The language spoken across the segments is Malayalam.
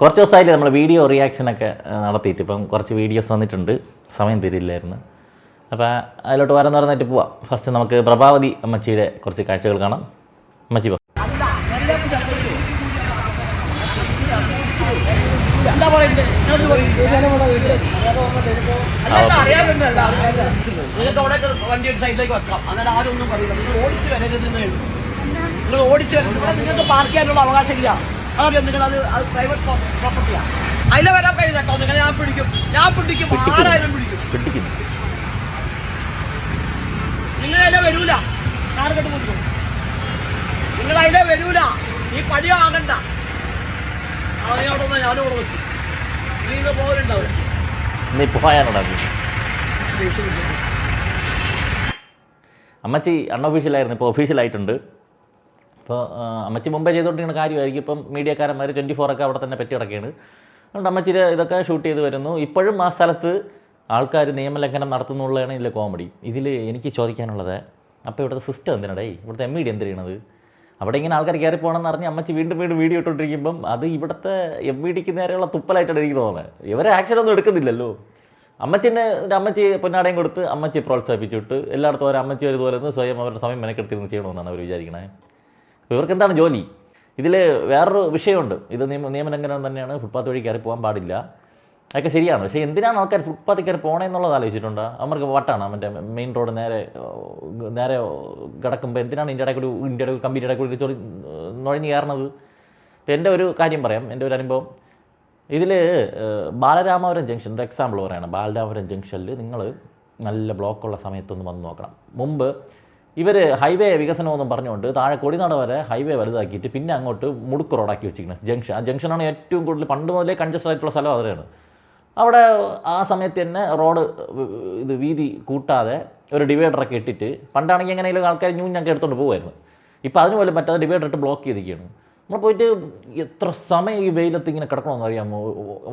കുറച്ച് ദിവസമായില്ലേ നമ്മൾ വീഡിയോ റിയാക്ഷനൊക്കെ നടത്തിയിട്ട്. ഇപ്പം കുറച്ച് വീഡിയോസ് വന്നിട്ടുണ്ട്. സമയം തരില്ലായിരുന്നു. അപ്പോൾ അതിലോട്ട് വരാൻ പറഞ്ഞിട്ട് പോവാം. ഫസ്റ്റ് നമുക്ക് പ്രഭാവതി അമ്മച്ചിയുടെ കുറച്ച് കാഴ്ചകൾ കാണാം. അമ്മച്ചി ഓടിച്ചു പറയില്ല. നിങ്ങൾ ഓടിച്ച് വരരുത് നിങ്ങൾക്ക് പാർക്ക് ചെയ്യാനുള്ള അവകാശമില്ല. അതറിയാം നിങ്ങൾ അത് അത് പ്രൈവറ്റ് പ്രോപ്പർട്ടിയാണ് അതിലെ വരാൻ കഴിയില്ല കേട്ടോ. നിങ്ങൾ ഞാൻ പിടിക്കും. ഞാൻ പിടിക്കും. ആരായാലും പിടിക്കും. നിങ്ങൾ അതിലെ വരൂല. കാർ കെട്ട് കൊടുക്കും നിങ്ങൾ അതിലെ വരൂല. ഈ പണിയാകണ്ട ആകണ്ട. അവിടെ നിന്ന് ഞാനും അവിടെ വെച്ചു നീ ഇന്ന് പോയാനുണ്ടാക്കി അമ്മച്ചി അൺഒഫീഷ്യലായിരുന്നു. ഇപ്പോൾ ഒഫീഷ്യലായിട്ടുണ്ട് ഇപ്പോൾ അമ്മച്ചി മുമ്പേ ചെയ്തുകൊണ്ടിരിക്കുന്ന കാര്യമായിരിക്കും. ഇപ്പം മീഡിയക്കാരന്മാർ ട്വന്റി ഫോറൊക്കെ അവിടെ തന്നെ പെറ്റി കിടക്കുകയാണ് അതുകൊണ്ട് അമ്മച്ചിര് ഇതൊക്കെ ഷൂട്ട് ചെയ്ത് വരുന്നു. ഇപ്പോഴും ആ സ്ഥലത്ത് ആൾക്കാർ നിയമലംഘനം നടത്തുന്നുള്ളതാണ് ഇതിലെ കോമഡി ഇതിൽ എനിക്ക് ചോദിക്കാനുള്ളത് അപ്പോൾ ഇവിടുത്തെ സിസ്റ്റം എന്തിനടേ? ഇവിടുത്തെ എം ഇ ഡി എന്ത് ചെയ്യണത് അവിടെ ഇങ്ങനെ ആൾക്കാർ കയറി പോകണമെന്ന് പറഞ്ഞ് അമ്മച്ചി വീണ്ടും വീണ്ടും വീഡിയോ ഇട്ടുകൊണ്ടിരിക്കുമ്പം അത് ഇവിടുത്തെ എം ഇ ഡിക്ക് നേരെയുള്ള തുപ്പലായിട്ടാണ് എനിക്ക് തോന്നുന്നത് ഇവരെ ആക്ഷൻ ഒന്നും എടുക്കുന്നില്ലല്ലോ. അമ്മച്ചിന്റെ അമ്മച്ചി പൊന്നാടയും കൊടുത്ത് അമ്മച്ചി പ്രോത്സാഹിപ്പിച്ചിട്ട് എല്ലായിടത്തും അവർ അമ്മച്ചി ഒരുപോലെ സ്വയം അവരുടെ സമയം മെനക്കെടുത്തിരുന്ന് ചെയ്യണമെന്നാണ് അവർ വിചാരിക്കണേ. ഇവർക്ക് എന്താണ് ജോലി? ഇതിൽ വേറൊരു വിഷയമുണ്ട്. ഇത് നിയമ നിയമലംഘനം തന്നെയാണ്. ഫുട്പാത്ത് വഴി കയറി പോകാൻ പാടില്ല. അതൊക്കെ ശരിയാണ്. പക്ഷേ എന്തിനാണ് ആൾക്കാർ ഫുട്പാത്തിൽ കയറി പോകണമെന്നുള്ളത് ആലോചിച്ചിട്ടുണ്ടോ? അവർക്ക് വട്ടാണ്. മറ്റേ മെയിൻ റോഡ് നേരെ നേരെ കിടക്കുമ്പോൾ എന്തിനാണ് ഇന്ത്യയുടെ കൂടി ഇന്ത്യയുടെ കമ്പിയുടെ കൂടി ചൊറി നുഴഞ്ഞ് കയറണത്? എന്റെ ഒരു കാര്യം പറയാം. എന്റെ ഒരു അനുഭവം. ഇതിൽ ബാലരാമപുരം ജംഗ്ഷൻ ഒരു എക്സാമ്പിൾ പറയുകയാണ് ബാലരാമപുരം ജംഗ്ഷനിൽ നിങ്ങൾ നല്ല ബ്ലോക്കുള്ള സമയത്തൊന്ന് വന്ന് നോക്കണം. മുമ്പ് ഇവർ ഹൈവേ വികസനമെന്നും പറഞ്ഞുകൊണ്ട് താഴെ കൊടിനാട് വരെ ഹൈവേ വലുതാക്കിയിട്ട് പിന്നെ അങ്ങോട്ട് മുടുക്ക് റോഡാക്കി വെച്ചിരിക്കുന്നത് ജംഗ്ഷൻ. ആ ജംഗ്ഷനാണ് ഏറ്റവും കൂടുതൽ പണ്ട് മുതലേ കൺജസ്റ്റഡ് ആയിട്ടുള്ള സ്ഥലം അതിലാണ് അവിടെ ആ സമയത്ത് തന്നെ റോഡ് ഇത് വീതി കൂട്ടാതെ ഒരു ഡിവൈഡറൊക്കെ ഇട്ടിട്ട് പണ്ടാണെങ്കിൽ എങ്ങനെയെങ്കിലും ആൾക്കാർ ഞൂഞ്ഞൊക്കെ എടുത്തുകൊണ്ട് പോകുമായിരുന്നു ഇപ്പോൾ അതിന് പോലും പറ്റാതെ ഡിവൈഡർ ഇട്ട് ബ്ലോക്ക് ചെയ്തിരിക്കുകയാണ്. നമ്മൾ പോയിട്ട് എത്ര സമയം ഈ വെയിലത്ത് ഇങ്ങനെ കിടക്കണമെന്ന് അറിയാമോ?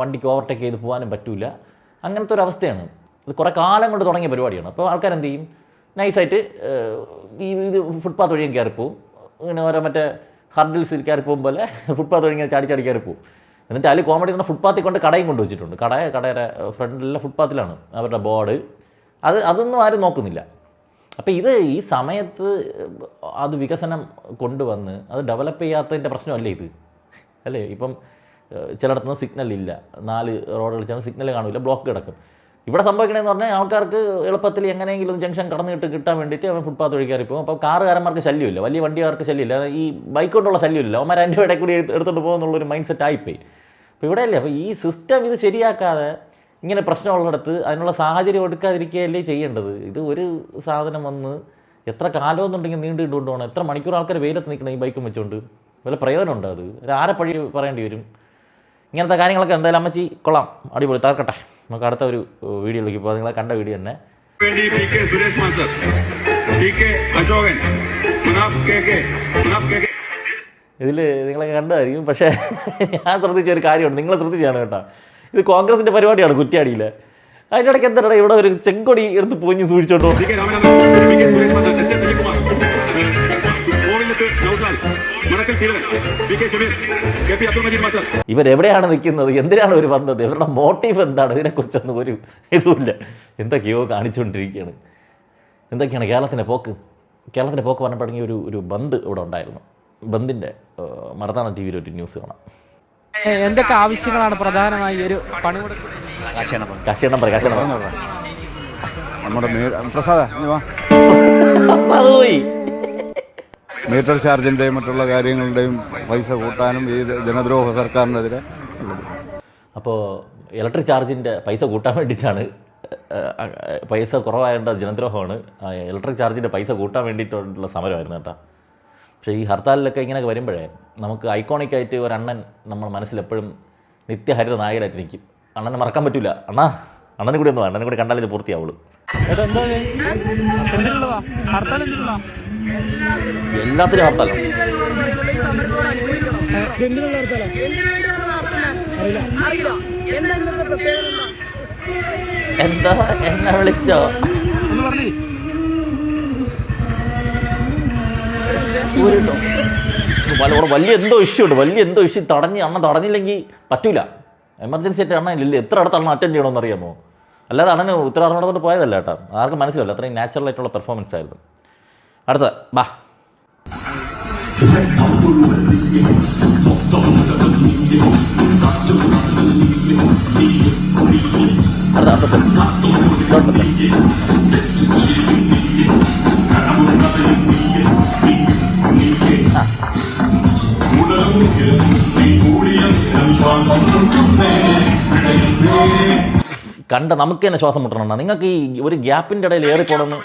വണ്ടിക്ക് ഓവർടേക്ക് ചെയ്ത് പോകാനും പറ്റില്ല അങ്ങനത്തെ ഒരു അവസ്ഥയാണ്. ഇത് കുറേ കാലം കൊണ്ട് തുടങ്ങിയ പരിപാടിയാണ്. അപ്പോൾ ആൾക്കാർ എന്ത് ചെയ്യും? നൈസായിട്ട് ഈ ഇത് ഫുട്പാത്ത് വഴിയും കയറിപ്പോവും. ഇങ്ങനെ ഓരോ മറ്റേ ഹർഡിൽസിൽ കയറിപ്പോകും പോലെ ഫുട്പാത്ത് വഴി ഇങ്ങനെ ചാടി ചാടി കയറിപ്പോവും. എന്നിട്ട് അതിൽ കോമഡി എന്ന ഫുട്പാത്തിൽ കൊണ്ട് കടയും കൊണ്ട് വെച്ചിട്ടുണ്ട്. കട കടയുടെ ഫ്രണ്ടിലുള്ള ഫുട്പാത്തിലാണ് അവരുടെ ബോർഡ് അത് അതൊന്നും ആരും നോക്കുന്നില്ല. അപ്പോൾ ഇത് ഈ സമയത്ത് അത് വികസനം കൊണ്ടുവന്ന് അത് ഡെവലപ്പ് ചെയ്യാത്തതിന്റെ പ്രശ്നമല്ലേ ഇത്? അല്ലേ? ഇപ്പം ചിലയിടത്തുനിന്ന് സിഗ്നൽ ഇല്ല. നാല് റോഡ് കളിച്ചാൽ സിഗ്നൽ കാണില്ല ബ്ലോക്ക് കിടക്കും. ഇവിടെ സംഭവിക്കണമെന്ന് പറഞ്ഞാൽ ആൾക്കാർക്ക് എളുപ്പത്തിൽ എങ്ങനെയെങ്കിലും ജംഗ്ഷൻ കടന്നിട്ട് കിട്ടാൻ വേണ്ടിയിട്ട് അവൻ ഫുട്പാത്ത് വഴി അപ്പോൾ കാറുകാരന്മാർക്ക് ശല്യമില്ല. വലിയ വണ്ടിക്കാർക്ക് ശല്യമില്ല. ഈ ബൈക്ക് കൊണ്ടുള്ള ശല്യമില്ല. അവന്മാർ അതിന്റെ ഇടയിൽ കൂടി എടുത്തിട്ട് പോകുന്നുള്ളൊരു മൈൻഡ് സെറ്റ് ആയിപ്പോയി. അപ്പോൾ ഇവിടെയല്ലേ അപ്പോൾ ഈ സിസ്റ്റം ഇത് ശരിയാക്കാതെ ഇങ്ങനെ പ്രശ്നമുള്ളിടത്ത് അതിനുള്ള സാഹചര്യം എടുക്കാതിരിക്കുകയല്ലേ ചെയ്യേണ്ടത്? ഇത് ഒരു സാധനം വന്ന് എത്ര കാലമെന്നുണ്ടെങ്കിൽ നീണ്ടു കൊണ്ടു പോകണം. എത്ര മണിക്കൂർ ആൾക്കാർ വെയിലത്ത് നിൽക്കണം ഈ ബൈക്കും വെച്ചുകൊണ്ട് വല്ല പ്രയോജനമുണ്ടോ അത്? ആരെ പഴി പറയേണ്ടി വരും. ഇങ്ങനത്തെ കാര്യങ്ങളൊക്കെ എന്തായാലും അമ്മച്ചി കൊള്ളാം. അടിപൊളി. തകർക്കട്ടെ. നമുക്ക് അടുത്ത ഒരു വീഡിയോയിലേക്ക് ഇപ്പോൾ നിങ്ങളെ കണ്ട വീഡിയോ തന്നെ സുരേഷ് മാസ്റ്റർ അശോകൻ ഇതിൽ നിങ്ങളൊക്കെ കണ്ടതായിരിക്കും പക്ഷേ ഞാൻ ശ്രദ്ധിച്ച ഒരു കാര്യമുണ്ട് നിങ്ങളെ ശ്രദ്ധിച്ചാണ് കേട്ടോ ഇത് കോൺഗ്രസിന്റെ പരിപാടിയാണ് കുറ്റ്യാടിയിൽ അതിന്റെ ഇടയ്ക്ക് എന്താണ് ഇവിടെ ഒരു ചെങ്കൊടി എടുത്ത് പൊഞ്ഞ് സൂക്ഷിച്ചോണ്ടോ ഇവരെവിടെയാണ് നിൽക്കുന്നത്? എന്തിനാണ് ഇവർ വന്നത്? ഇവരുടെ മോട്ടീവ് എന്താണ്? ഇതിനെക്കുറിച്ചൊന്നും ഒരു ഇതുമില്ല. എന്തൊക്കെയോ കാണിച്ചുകൊണ്ടിരിക്കുകയാണ്. എന്തൊക്കെയാണ് കേരളത്തിന്റെ പോക്ക്? കേരളത്തിന്റെ പോക്ക് പറഞ്ഞു തുടങ്ങിയ ഒരു ഒരു ബന്ദ് ഇവിടെ ഉണ്ടായിരുന്നു. ബന്ദിന്റെ മറന്നാണ് ടി വിയിൽ ഒരു ന്യൂസ് കാണാം. എന്തൊക്കെ ആവശ്യങ്ങളാണ് പ്രധാനമായി ഒരു പണിമുടക്ക്? കാശിയെണ്ണം പറ കാശിയെണ്ണം നമ്മുടെ പ്രസാദ പോയി. മീറ്റർ ചാർജിന്റെയും മറ്റുള്ള കാര്യങ്ങളുടെയും പൈസ കൂട്ടാനും ഈ ജനദ്രോഹ സർക്കാരിനെതിരെ അപ്പോൾ ഇലക്ട്രിക് ചാർജിന്റെ പൈസ കൂട്ടാൻ വേണ്ടിയിട്ടാണ് പൈസ കുറവായതുകൊണ്ട് ജനദ്രോഹമാണ്. ഇലക്ട്രിക് ചാർജിന്റെ പൈസ കൂട്ടാൻ വേണ്ടിയിട്ടുള്ള സമരമായിരുന്നു കേട്ടോ. പക്ഷേ ഈ ഹർത്താലിലൊക്കെ ഇങ്ങനെയൊക്കെ വരുമ്പോഴേ നമുക്ക് ഐക്കോണിക് ആയിട്ട് ഒരു അണ്ണൻ നമ്മൾ മനസ്സിലെപ്പോഴും നിത്യഹരിത നായകരായിട്ട് നിൽക്കും. അണ്ണനെ മറക്കാൻ പറ്റില്ല അണ്ണാ അണ്ണനെ കൂടി ഒന്നും അണ്ണനെ കൂടി കണ്ടാലേ ഇത് പൂർത്തിയാവുള്ളൂ. എന്തിനുള്ളതാ ഹർത്താൽ എന്തിനുള്ള എല്ലാത്തിനും ഹർത്താലോ എന്തിനുള്ള ഹർത്താലാ? എന്താ? എന്നെ വിളിച്ചോ? ഊരിട്ടോ? അവിടെ വലിയ എന്തോ ഇഷ്യൂ ഉണ്ട്. വലിയ എന്തോ ഇഷ്യൂ തടഞ്ഞ് അണ്ണൻ തടഞ്ഞില്ലെങ്കിൽ പറ്റൂല. എമർജൻസി ആയിട്ട് അണ്ണൻ ഇല്ല. എത്ര അടുത്ത് അണ്ണൻ അറ്റൻഡ് ചെയ്യണമെന്ന് അറിയാമോ? അല്ലാതെ അണ്ണന് ഉത്തരവാദിത്തോട് പോയതല്ല കേട്ടോ. ആർക്കും മനസ്സിലല്ല അത്രയും നാച്ചുറൽ ആയിട്ടുള്ള പെർഫോമൻസ് ആയിരുന്നു. അടുത്ത ബാ. അടുത്ത കണ്ട നമുക്ക് തന്നെ ശ്വാസം മുട്ടണം നിങ്ങൾക്ക് ഈ ഒരു ഗ്യാപ്പിന്റെ ഇടയിൽ ഏറിപ്പോണെന്ന്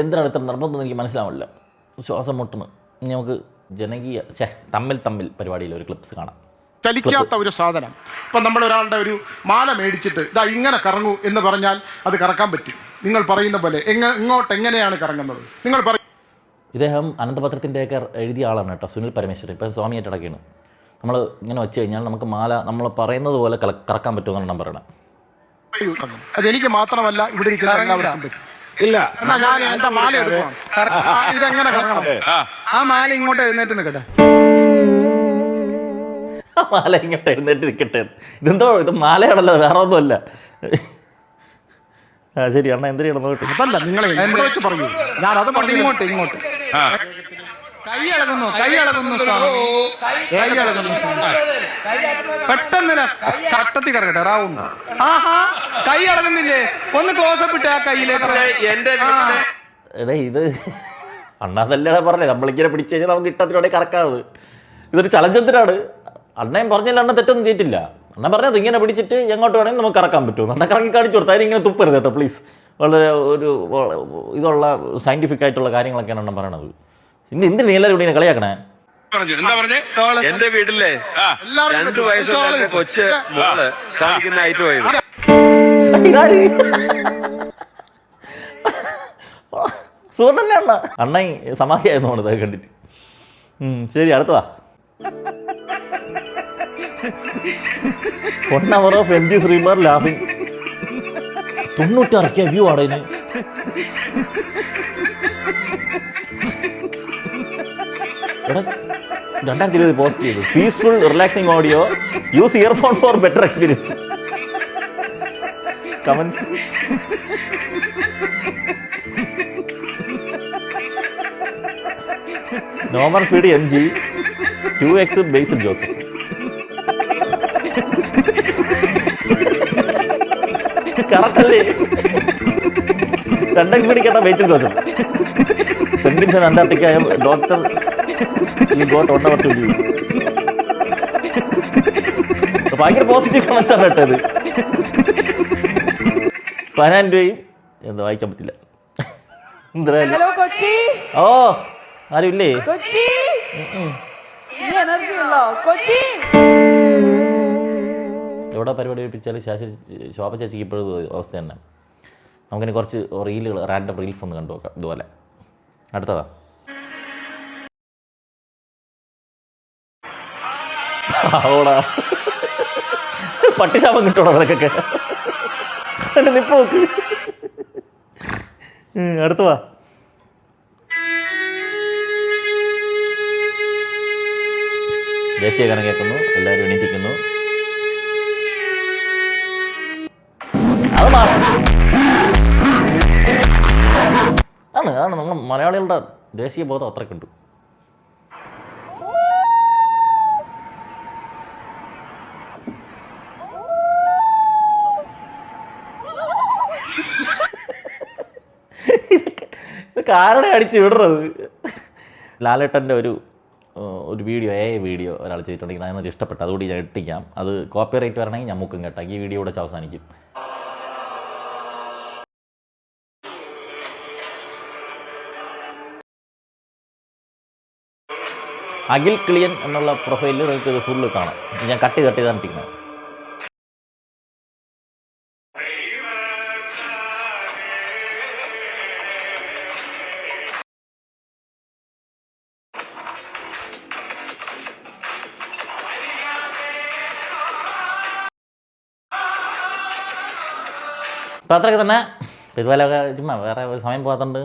എന്തിനാണ് ഇത്ര നിർബന്ധം എനിക്ക് മനസ്സിലാവില്ല. ശ്വാസം മുട്ടുന്നു ഇനി നമുക്ക് ജനകീയ ചേ തമ്മിൽ തമ്മിൽ പരിപാടിയിൽ ഒരു ക്ലിപ്സ് കാണാം. ചലിക്കാത്ത ഒരു സാധനം. ഇപ്പം നമ്മൾ ഒരാളുടെ ഒരു മാല മേടിച്ചിട്ട് ഇതാ ഇങ്ങനെ കറങ്ങൂ എന്ന് പറഞ്ഞാൽ അത് കറക്കാൻ പറ്റും. നിങ്ങൾ പറയുന്ന പോലെ എങ്ങ ഇങ്ങോട്ട് എങ്ങനെയാണ് കറങ്ങുന്നത്? നിങ്ങൾ പറയും ഇദ്ദേഹം അനന്തപത്രത്തിന്റെയൊക്കെ എഴുതിയ ആളാണ് കേട്ടോ സുനിൽ പരമേശ്വരൻ ഇപ്പോൾ സ്വാമിയായിട്ട് ഇടയ്ക്കാണ്. നമ്മൾ ഇങ്ങനെ വെച്ച് കഴിഞ്ഞാൽ നമുക്ക് മാല നമ്മൾ പറയുന്നത് പോലെ കറക്കാൻ പറ്റുമെന്നാണ് ഞാൻ പറയണത് അത് എനിക്ക് മാത്രമല്ല ഇവിടെ ഇരിക്കുന്ന എല്ലാവർക്കും പറ്റും. ഇല്ല. എന്നാ ഞാൻ എന്റെ മാല എടുക്കണം ആ, ഇതെങ്ങനെ കറങ്ങണം? ആ മാല ഇങ്ങോട്ട് എഴുന്നേറ്റ് നിൽക്കട്ടെ. ആ മാല ഇങ്ങോട്ട് എഴുന്നേറ്റ് നിൽക്കട്ടെ. ഇതെന്തോ ഇത് മാലയാണല്ലോ വേറെ ഒന്നുമല്ല ആ ശരി അണ്ണ എന്ത് ചെയ്യണം നോക്കട്ടെ അതല്ല നിങ്ങൾ ഇവിടെ വെച്ച് പറയൂ. ഞാൻ അത് പറഞ്ഞു ഇങ്ങോട്ട് ഇങ്ങോട്ട്. ഇളകുന്നു കൈ ഇളകുന്നു കൈ ഇളകുന്നു സ്വാമി. പെട്ടെന്ന് കട്ടത്തി കറക്കട്ടെ റാവുന്നു. ആഹാ കൈ ഇളകുന്നില്ലേ ഒന്ന് ക്ലോസപ്പ് ഇട്ടേ ആ കയ്യിലേക്ക് എന്റെ. എടേ ഇത് അണ്ണാ തന്നെയാണ് പറഞ്ഞത് നമ്മളിങ്ങനെ പിടിച്ചു കഴിഞ്ഞാൽ നമുക്ക് ഇട്ടത്തിലൂടെ കറക്കാത്. ഇതൊരു ചലഞ്ചത്തിനാണ് അണ്ണയും പറഞ്ഞില്ല അണ്ണ തെറ്റൊന്നും ചെയ്തിട്ടില്ല. അണ്ണൻ പറഞ്ഞത് ഇങ്ങനെ പിടിച്ചിട്ട് എങ്ങോട്ട് വേണമെങ്കിൽ നമുക്ക് കറക്കാൻ പറ്റും. അണ്ണ കറക്കി കാണിച്ചു കൊടുത്താൽ അതിന് ഇങ്ങനെ തുപ്പരുത് കേട്ടോ പ്ലീസ് വളരെ ഒരു ഇതുള്ള സയന്റിഫിക് ആയിട്ടുള്ള കാര്യങ്ങളൊക്കെയാണ് അണ്ണൻ പറയണത്. ഇന്ന് എന്തിനു എല്ലാവരും ഇവിടെ ഇങ്ങനെ കളിയാക്കണേ? എന്താ പറഞ്ഞേ? എന്റെ വീട്ടിലെ രണ്ടു വയസ്സുള്ള കൊച്ച് മോൾ കളിക്കുന്ന ഐറ്റം ഇതാര്? സുഖം തന്നെ അണ്ണ? അണ്ണ സമാധിയായിരുന്നു ആണ് ഇതൊക്കെ കണ്ടിട്ട്. ശരി അടുത്തതാ one hour of M G ശ്രീമാർ laughing തൊണ്ണൂറ്റാറ് വ്യൂ ആണ് ഇതിന്. എടാ രണ്ടായിരത്തി ഇരുപത് പോസ്റ്റ് ചെയ്തു peaceful relaxing audio use earphone for better experience comments normal speed M G two X Basil Joseph കറക്റ്റല്ലേ രണ്ടെക്സ് കേട്ട ബേസിൽ ജോസഫ് പെൻഡിൻസ് അന്റാർട്ടിക്കായ doctor you got one hour to live ഭയങ്കര പോസിറ്റീവ് കമൻസ് ആണ് കേട്ടോ ഇത്. പതിനായിരം രൂപയും എന്താ വായിക്കാൻ പറ്റില്ല. ഹലോ കൊച്ചി. ഓ ആരും ഇല്ലേ? കൊച്ചി. എനർജി ഉള്ളോ കൊച്ചി. എവിടെ പരിപാടി ഏൽപ്പിച്ചാൽ ശാശി ശോഭ ചേച്ചിക്ക് ഇപ്പോഴും അവസ്ഥ തന്നെ. നമുക്കിനി കുറച്ച് റീലുകൾ റാൻഡം റീൽസ് ഒന്ന് കണ്ടു നോക്കാം ഇതുപോലെ. അടുത്തതാ. ഓടാ പട്ടിശാപം കിട്ടണം നിനക്കൊക്കെ? എന്റെ നിപ്പ് നോക്ക്. അടുത്ത വാ. ദേശീയ ഗാനം കേൾക്കുന്നു എല്ലാവരും എണീറ്റിക്കുന്നു അത് മാസം ആണ് ആണ് നമ്മൾ മലയാളികളുടെ ദേശീയ ബോധം അത്രയ്ക്കുണ്ട് ഇതൊക്കെ ആരുടെ അടിച്ച് വിടുന്നത് ലാലേട്ടന്റെ ഒരു ഒരു വീഡിയോ ഏ വീഡിയോ ഒരാൾ ചെയ്തിട്ടുണ്ടെങ്കിൽ അതിനൊരു ഇഷ്ടപ്പെട്ടു. അതുകൂടി ഞാൻ എട്ടിക്കാം അത് കോപ്പി റേറ്റ് വരണമെങ്കിൽ ഞാൻ മുക്കും കേട്ടോ. ഈ വീഡിയോ ഇവിടെ അവസാനിക്കും. അഖിൽ കിളിയൻ എന്നുള്ള പ്രൊഫൈലിൽ നിങ്ങൾക്ക് ഇത് ഫുള്ള് കാണാം. ഞാൻ കട്ട് കട്ട് ചെയ്താണ് അപ്പോൾ അത്രയൊക്കെ തന്നെ ഇതുപോലെയൊക്കെ ചുമ്മാ വേറെ സമയം പോകാത്തതുകൊണ്ട്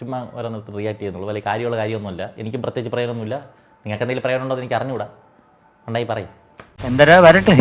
ചുമ്മാ ഓരോന്നിട്ട് റിയാക്ട് ചെയ്യുന്നുള്ളൂ. വലിയ കാര്യമുള്ള കാര്യമൊന്നുമില്ല. എനിക്കും പ്രത്യേകിച്ച് പറയാനൊന്നുമില്ല നിങ്ങൾക്ക് എന്തെങ്കിലും പറയാനുണ്ടോ എന്ന് എനിക്ക് അറിഞ്ഞുകൂടാ. ഉണ്ടായി പറയും. എന്തരാ വരട്ടെ